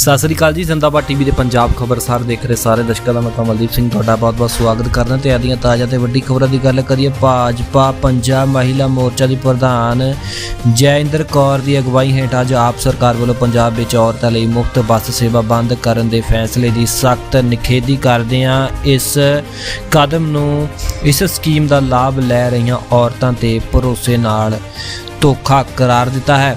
ਸਤਿ ਸ੍ਰੀ ਅਕਾਲ ਜੀ, ਜ਼ਿੰਦਾਬਾਦ ਟੀਵੀ ਦੇ ਪੰਜਾਬ ਖਬਰਸਾਰ ਦੇਖ ਰਹੇ ਸਾਰੇ ਦਰਸ਼ਕਾਂ ਦਾ, ਮੈਂ ਕਮਲਦੀਪ ਸਿੰਘ ਤੁਹਾਡਾ ਬਹੁਤ-ਬਹੁਤ ਸਵਾਗਤ ਕਰਦਾ। ਤੇ ਆਦੀਆਂ ਤਾਜ਼ਾ ਤੇ ਵੱਡੀ ਖਬਰਾਂ ਦੀ ਗੱਲ ਕਰੀਏ, ਭਾਜਪਾ, ਪੰਜਾਬ ਮਹਿਲਾ ਮੋਰਚਾ ਦੀ ਪ੍ਰਧਾਨ ਜੈਇੰਦਰ ਕੌਰ ਦੀ ਅਗਵਾਈ ਹੇਠ ਅੱਜ ਆਪ ਸਰਕਾਰ ਵੱਲੋਂ ਪੰਜਾਬ ਵਿੱਚ ਔਰਤਾਂ ਲਈ ਮੁਫਤ ਬੱਸ ਸੇਵਾ ਬੰਦ ਕਰਨ ਦੇ ਫੈਸਲੇ ਦੀ ਸਖਤ ਨਿਖੇਧੀ ਕਰਦੇ ਹਾਂ। ਇਸ ਕਦਮ ਨੂੰ, ਇਸ ਸਕੀਮ ਦਾ ਲਾਭ ਲੈ ਰਹੀਆਂ ਔਰਤਾਂ ਤੇ ਭਰੋਸੇ ਨਾਲ ਧੋਖਾ ਕਰਾਰ ਦਿੱਤਾ ਹੈ।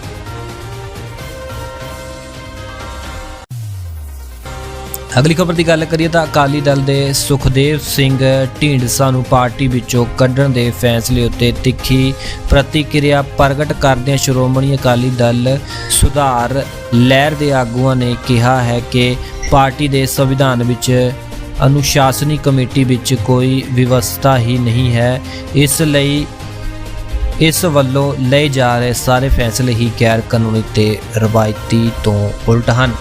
ਅਗਲੀ ਖਬਰ ਦੀ ਗੱਲ ਕਰੀਏ ਤਾਂ ਅਕਾਲੀ ਦਲ ਦੇ ਸੁਖਦੇਵ ਸਿੰਘ ਢੀਂਡਸਾ ਨੂੰ ਪਾਰਟੀ ਵਿੱਚੋਂ ਕੱਢਣ ਦੇ ਫੈਸਲੇ ਉੱਤੇ ਤਿੱਖੀ ਪ੍ਰਤੀਕਿਰਿਆ ਪ੍ਰਗਟ ਕਰਦਿਆਂ ਸ਼੍ਰੋਮਣੀ ਅਕਾਲੀ ਦਲ ਸੁਧਾਰ ਲਹਿਰ ਦੇ ਆਗੂਆਂ ਨੇ ਕਿਹਾ ਹੈ ਕਿ ਪਾਰਟੀ ਦੇ ਸੰਵਿਧਾਨ ਵਿੱਚ ਅਨੁਸ਼ਾਸਨੀ ਕਮੇਟੀ ਵਿੱਚ ਕੋਈ ਵਿਵਸਥਾ ਹੀ ਨਹੀਂ ਹੈ। ਇਸ ਲਈ ਇਸ ਵੱਲੋਂ ਲਏ ਜਾ ਰਹੇ ਸਾਰੇ ਫੈਸਲੇ ਹੀ ਗੈਰ ਕਾਨੂੰਨੀ ਤੇ ਰਵਾਇਤੀ ਤੋਂ ਉਲਟ ਹਨ।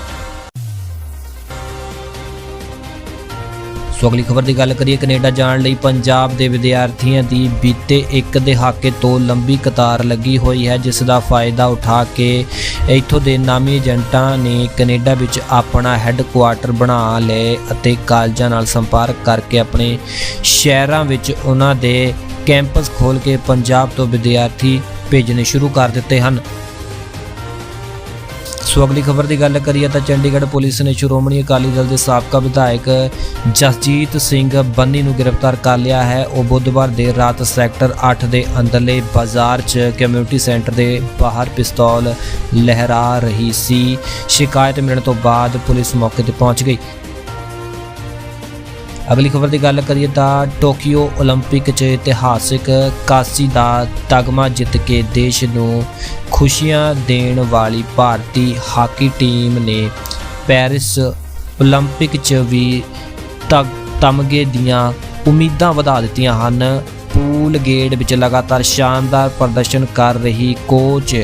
ਸੋ ਅਗਲੀ ਖਬਰ ਦੀ ਗੱਲ ਕਰੀਏ, ਕੈਨੇਡਾ ਜਾਣ ਲਈ ਪੰਜਾਬ ਦੇ ਵਿਦਿਆਰਥੀਆਂ ਦੀ ਬੀਤੇ ਇੱਕ ਦਹਾਕੇ ਤੋਂ ਲੰਬੀ ਕਤਾਰ ਲੱਗੀ ਹੋਈ ਹੈ, ਜਿਸ ਦਾ ਫਾਇਦਾ ਉਠਾ ਕੇ ਇੱਥੋਂ ਦੇ ਨਾਮੀ ਏਜੰਟਾਂ ਨੇ ਕੈਨੇਡਾ ਵਿੱਚ ਆਪਣਾ ਹੈੱਡਕੁਆਰਟਰ ਬਣਾ ਲਏ ਅਤੇ ਕਾਲਜਾਂ ਨਾਲ ਸੰਪਰਕ ਕਰਕੇ ਆਪਣੇ ਸ਼ਹਿਰਾਂ ਵਿੱਚ ਉਹਨਾਂ ਦੇ ਕੈਂਪਸ ਖੋਲ ਕੇ ਪੰਜਾਬ ਤੋਂ ਵਿਦਿਆਰਥੀ ਭੇਜਣੇ ਸ਼ੁਰੂ ਕਰ ਦਿੱਤੇ ਹਨ। ਸੋ ਅਗਲੀ ਖਬਰ ਦੀ ਗੱਲ ਕਰੀਏ ਤਾਂ ਚੰਡੀਗੜ੍ਹ ਪੁਲਿਸ ਨੇ ਸ਼੍ਰੋਮਣੀ ਅਕਾਲੀ ਦਲ ਦੇ ਸਾਬਕਾ ਵਿਧਾਇਕ ਜਸਜੀਤ ਸਿੰਘ ਬੰਨੀ ਨੂੰ ਗ੍ਰਿਫਤਾਰ ਕਰ ਲਿਆ ਹੈ। ਉਹ ਬੁੱਧਵਾਰ ਦੇਰ ਰਾਤ ਸੈਕਟਰ 8 ਦੇ ਅੰਦਰਲੇ ਬਾਜ਼ਾਰ 'ਚ ਕਮਿਊਨਿਟੀ ਸੈਂਟਰ ਦੇ ਬਾਹਰ ਪਿਸਤੌਲ ਲਹਿਰਾ ਰਹੀ ਸੀ। ਸ਼ਿਕਾਇਤ ਮਿਲਣ ਤੋਂ ਬਾਅਦ ਪੁਲਿਸ ਮੌਕੇ ਤੇ ਪਹੁੰਚ ਗਈ। ਅਗਲੀ ਖਬਰ ਦੀ ਗੱਲ ਕਰੀਏ ਤਾਂ ਟੋਕੀਓ 올림픽 'ਚ ਇਤਿਹਾਸਿਕ ਕਾਸੀ ਦਾ ਤਗਮਾ ਜਿੱਤ ਕੇ ਦੇਸ਼ ਨੂੰ ਖੁਸ਼ੀਆਂ ਦੇਣ ਵਾਲੀ ਭਾਰਤੀ ਹਾਕੀ ਟੀਮ ਨੇ ਪੈਰਿਸ 올림픽 'ਚ ਵੀ ਤਗ ਤਮਗੇ ਦੀਆਂ ਉਮੀਦਾਂ ਵਧਾ ਦਿੱਤੀਆਂ ਹਨ ਪੂਲ ਗੇੜ ਵਿੱਚ ਲਗਾਤਾਰ ਸ਼ਾਨਦਾਰ ਪ੍ਰਦਰਸ਼ਨ ਕਰ ਰਹੀ ਕੋਚ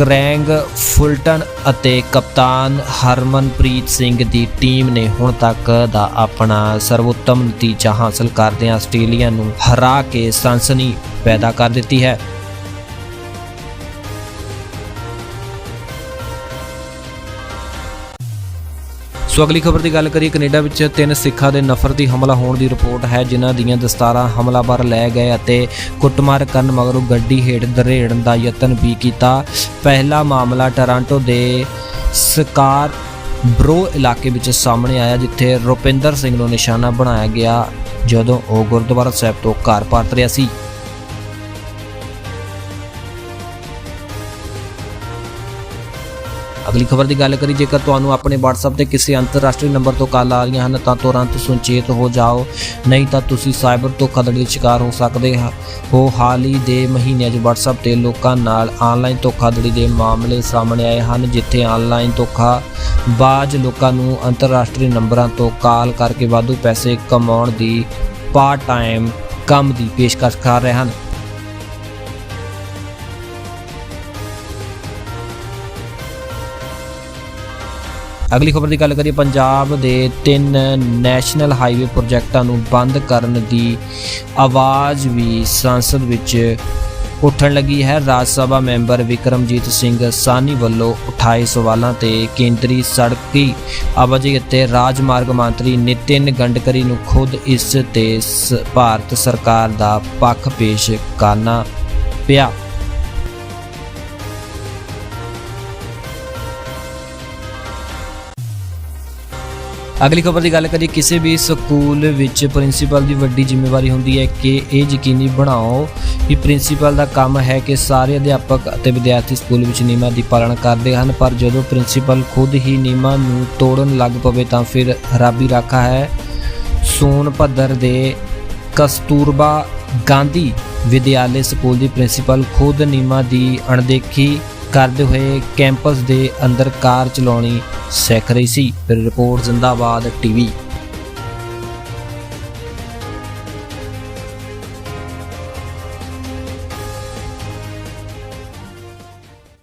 ਕਰੈਂਗ ਫੁਲਟਨ ਅਤੇ ਕਪਤਾਨ ਹਰਮਨਪ੍ਰੀਤ ਸਿੰਘ ਦੀ ਟੀਮ ਨੇ ਹੁਣ ਤੱਕ ਦਾ ਆਪਣਾ ਸਰਵੋਤਮ ਨਤੀਜਾ ਹਾਸਲ ਕਰਦਿਆਂ ਆਸਟ੍ਰੇਲੀਆ ਨੂੰ ਹਰਾ ਕੇ ਸਨਸਨੀ ਪੈਦਾ ਕਰ ਦਿੱਤੀ ਹੈ। ਸੋ ਅਗਲੀ ਖਬਰ ਦੀ ਗੱਲ ਕਰੀਏ, ਕੈਨੇਡਾ ਵਿੱਚ ਤਿੰਨ ਸਿੱਖਾਂ ਦੇ ਨਫ਼ਰਤੀ ਹਮਲਾ ਹੋਣ ਦੀ ਰਿਪੋਰਟ ਹੈ, ਜਿਨ੍ਹਾਂ ਦੀਆਂ ਦਸਤਾਰਾਂ ਹਮਲਾਵਰ ਲੈ ਗਏ ਅਤੇ ਕੁੱਟਮਾਰ ਕਰਨ ਮਗਰੋਂ ਗੱਡੀ ਹੇਠ ਦਰੇੜਨ ਦਾ ਯਤਨ ਵੀ ਕੀਤਾ। ਪਹਿਲਾ ਮਾਮਲਾ ਟੋਰਾਂਟੋ ਦੇ ਸਕਾਰ ਬਰੋ ਇਲਾਕੇ ਵਿੱਚ ਸਾਹਮਣੇ ਆਇਆ, ਜਿੱਥੇ ਰੁਪਿੰਦਰ ਸਿੰਘ ਨੂੰ ਨਿਸ਼ਾਨਾ ਬਣਾਇਆ ਗਿਆ, ਜਦੋਂ ਉਹ ਗੁਰਦੁਆਰਾ ਸਾਹਿਬ ਤੋਂ ਘਰ ਪਰਤ ਰਿਹਾ ਸੀ। ਅਗਲੀ ਖਬਰ ਦੀ ਗੱਲ ਕਰੀ ਜੇਕਰ ਤੁਹਾਨੂੰ ਆਪਣੇ WhatsApp ਤੇ ਕਿਸੇ ਅੰਤਰਰਾਸ਼ਟਰੀ ਨੰਬਰ ਤੋਂ ਕਾਲ ਆ ਰਹੀਆਂ ਹਨ, ਤਾਂ ਤੁਰੰਤ ਸੁਚੇਤ ਹੋ ਜਾਓ। ਨਹੀਂ ਤਾਂ ਤੁਸੀਂ ਸਾਈਬਰ ਧੋਖਾਧੜੀ ਦਾ ਸ਼ਿਕਾਰ ਹੋ ਸਕਦੇ ਹੋ ਹਾਲ ਹੀ ਦੇ ਮਹੀਨਿਆਂ 'ਚ WhatsApp ਤੇ ਲੋਕਾਂ ਨਾਲ ਆਨਲਾਈਨ ਧੋਖਾਧੜੀ ਦੇ ਮਾਮਲੇ ਸਾਹਮਣੇ ਆਏ ਹਨ, ਜਿੱਥੇ ਆਨਲਾਈਨ ਧੋਖਾ ਬਾਜ ਲੋਕਾਂ ਨੂੰ ਅੰਤਰਰਾਸ਼ਟਰੀ ਨੰਬਰਾਂ ਤੋਂ ਕਾਲ ਕਰਕੇ ਵਾਧੂ ਪੈਸੇ ਕਮਾਉਣ ਦੀ ਪਾਰਟ ਟਾਈਮ ਕੰਮ ਦੀ ਪੇਸ਼ਕਸ਼ ਕਰ ਰਹੇ ਹਨ। ਅਗਲੀ ਖਬਰ ਦੀ ਗੱਲ ਕਰੀਏ, ਪੰਜਾਬ ਦੇ ਤਿੰਨ ਨੈਸ਼ਨਲ ਹਾਈਵੇ ਪ੍ਰੋਜੈਕਟਾਂ ਨੂੰ ਬੰਦ ਕਰਨ ਦੀ ਆਵਾਜ਼ ਵੀ ਸੰਸਦ ਵਿੱਚ ਉੱਠਣ ਲੱਗੀ ਹੈ। ਰਾਜ ਸਭਾ ਮੈਂਬਰ ਵਿਕਰਮਜੀਤ ਸਿੰਘ ਸਾਨੀ ਵੱਲੋਂ ਉਠਾਏ ਸਵਾਲਾਂ ਤੇ ਕੇਂਦਰੀ ਸੜਕੀ ਆਵਾਜਾਈ ਅਤੇ ਰਾਜਮਾਰਗ ਮੰਤਰੀ ਨਿਤਿਨ ਗੰਡਕਰੀ ਨੂੰ ਖੁਦ ਇਸ ਤੇ ਸ- ਭਾਰਤ ਸਰਕਾਰ ਦਾ ਪੱਖ ਪੇਸ਼ ਕਰਨਾ ਪਿਆ। ਅਗਲੀ ਖਬਰ ਦੀ ਗੱਲ ਕਰੀਏ, ਕਿਸੇ ਵੀ ਸਕੂਲ ਵਿੱਚ ਪ੍ਰਿੰਸੀਪਲ ਦੀ ਵੱਡੀ ਜ਼ਿੰਮੇਵਾਰੀ ਹੁੰਦੀ ਹੈ ਕਿ ਇਹ ਯਕੀਨੀ ਬਣਾਓ ਕਿ ਪ੍ਰਿੰਸੀਪਲ ਦਾ ਕੰਮ ਹੈ ਕਿ ਸਾਰੇ ਅਧਿਆਪਕ ਅਤੇ ਵਿਦਿਆਰਥੀ ਸਕੂਲ ਵਿੱਚ ਨਿਯਮਾਂ ਦੀ ਪਾਲਣਾ ਕਰਦੇ ਹਨ, ਪਰ ਜਦੋਂ ਪ੍ਰਿੰਸੀਪਲ ਖੁਦ ਹੀ ਨਿਯਮਾਂ ਨੂੰ ਤੋੜਨ ਲੱਗ ਪਵੇ ਤਾਂ ਫਿਰ ਰੱਬੀ ਰਾਖਾ ਹੈ। ਸੋਨ ਭੱਦਰ ਦੇ ਕਸਤੂਰਬਾ ਗਾਂਧੀ ਵਿਦਿਆਲੇ ਸਕੂਲ ਦੀ ਪ੍ਰਿੰਸੀਪਲ ਖੁਦ ਨਿਯਮਾਂ ਦੀ ਅਣਦੇਖੀ ਕਰਦੇ ਹੋਏ ਕੈਂਪਸ ਦੇ ਅੰਦਰ ਕਾਰ ਚਲਾਉਣੀ ਸਿੱਖ ਰਹੀ ਸੀ। ਰਿਪੋਰਟ ਜ਼ਿੰਦਾਬਾਦ ਟੀਵੀ